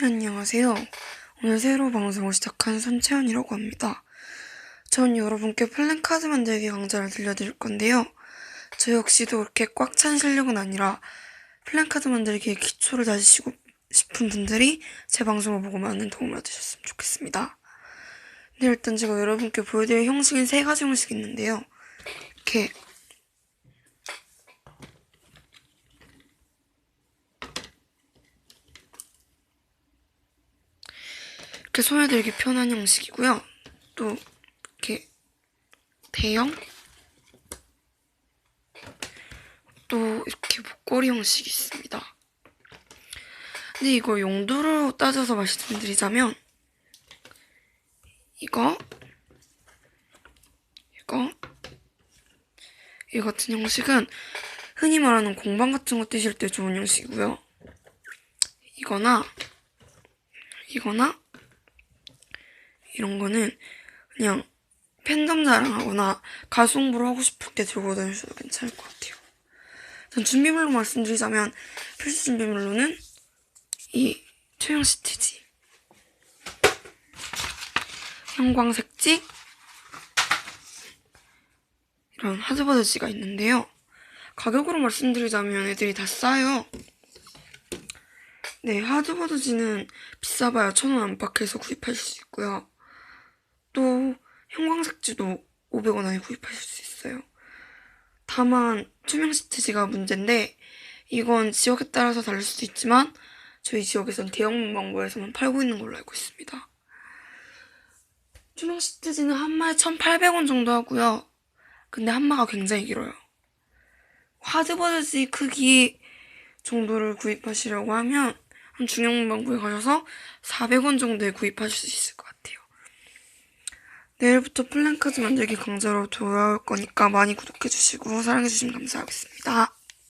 네, 안녕하세요. 오늘 새로 방송을 시작한 손채연이라고 합니다. 전 여러분께 플랜카드 만들기 강좌를 들려드릴 건데요. 저 역시도 그렇게 꽉 찬 실력은 아니라 플랜카드 만들기의 기초를 다지시고 싶은 분들이 제 방송을 보고 많은 도움을 얻으셨으면 좋겠습니다. 네, 일단 제가 여러분께 보여드릴 형식은 세 가지 형식이 있는데요. 이렇게 이렇게 손에 들기 편한 형식이고요. 또 이렇게 대형 또 이렇게 목걸이 형식이 있습니다. 근데 이거 용도로 따져서 말씀드리자면 이거 이거 이 같은 형식은 흔히 말하는 공방 같은 거 뜨실 때 좋은 형식이고요. 이거나 이거나 이런 거는 그냥 팬덤 자랑하거나 가수 홍보를 하고 싶을 때 들고 다니셔도 괜찮을 것 같아요. 전 준비물로 말씀드리자면 필수 준비물로는 이 시트지, 형광색지, 이런 하드버드지가 있는데요. 가격으로 말씀드리자면 애들이 다 싸요. 네, 하드버드지는 비싸봐야 천 원 안팎에서 구입하실 수 있고요. 또 형광색지도 500원 안에 구입하실 수 있어요. 다만 투명 시트지가 문제인데 이건 지역에 따라서 다를 수도 있지만 저희 지역에선 대형 문방구에서만 팔고 있는 걸로 알고 있습니다. 투명 시트지는 한 마에 1,800원 정도 하고요. 근데 한 마가 굉장히 길어요. 하드버드지 크기 정도를 구입하시려고 하면 한 중형 문방구에 가셔서 400원 정도에 구입하실 수 있을 것 같아요. 내일부터 플랜카드 만들기 강좌로 돌아올 거니까 많이 구독해주시고 사랑해주시면 감사하겠습니다.